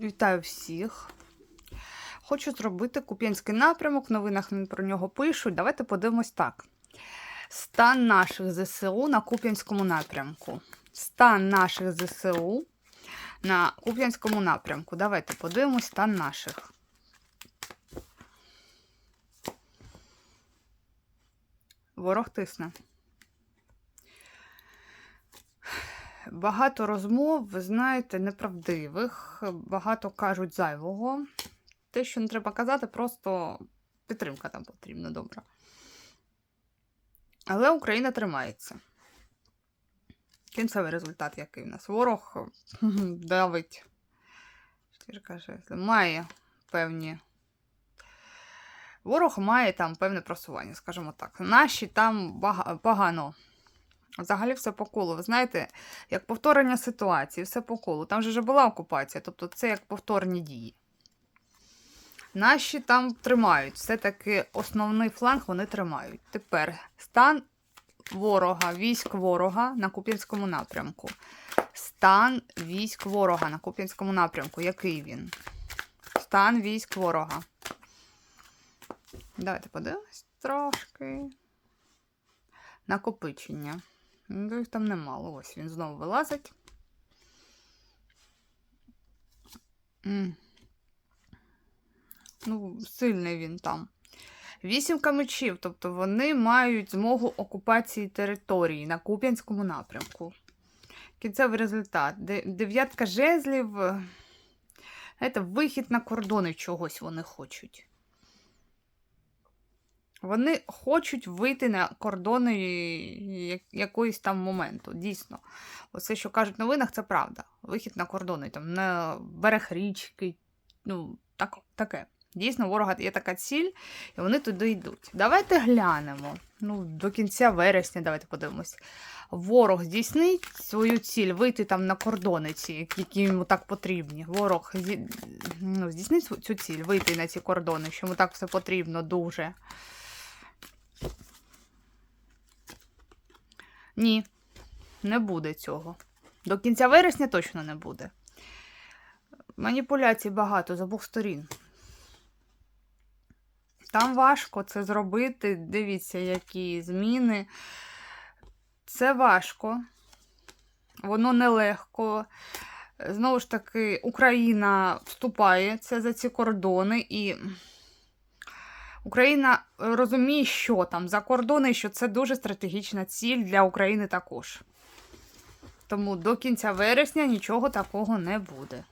Вітаю всіх. Хочу зробити Куп'янський напрямок. В новинах про нього пишуть. Давайте подивимось так. Стан наших ЗСУ на Куп'янському напрямку. Стан наших ЗСУ на Куп'янському напрямку. Давайте подивимось стан наших. Ворог тисне. Багато розмов, ви знаєте, неправдивих, багато кажуть зайвого. Те, що не треба казати, просто підтримка там потрібна добра. Але Україна тримається. Кінцевий результат, який в нас. Ворог давить. Має певні. Ворог має там певне просування, скажімо так. Наші там погано. Взагалі все по колу. Ви знаєте, як повторення ситуації, все по колу. Там же вже була окупація, тобто це як повторні дії. Наші там тримають. Все-таки основний фланг вони тримають. Тепер стан ворога, військ ворога на Куп'янському напрямку. Стан військ ворога на Куп'янському напрямку. Який він? Стан військ ворога. Давайте подивимось трошки. Накопичення. Ну, їх там немало. Ось він знову вилазить. Ну, сильний він там. Вісімка мечів, тобто вони мають змогу окупації території на Куп'янському напрямку. Кінцевий результат. Дев'ятка жезлів. е, Знаєте, вихід на кордони чогось вони хочуть. Вони хочуть вийти на кордони якоїсь там моменту. Дійсно. Оце, що кажуть в новинах, це правда. Вихід на кордони, там, на берег річки. Ну, так, таке. Дійсно, ворога є така ціль, і вони туди йдуть. Давайте глянемо. Ну, до кінця вересня, давайте подивимось. Ворог здійснить свою ціль вийти там на кордони, ці, які йому так потрібні. Ворог ну, здійснить цю ціль, вийти на ці кордони, що йому так все потрібно дуже. Ні, не буде цього. До кінця вересня точно не буде. Маніпуляцій багато з обох сторін. Там важко це зробити. Дивіться, які зміни. Це важко. Воно нелегко. Знову ж таки, Україна вступає це за ці кордони, і Україна розуміє, що там за кордони, що це дуже стратегічна ціль для України також. Тому до кінця вересня нічого такого не буде.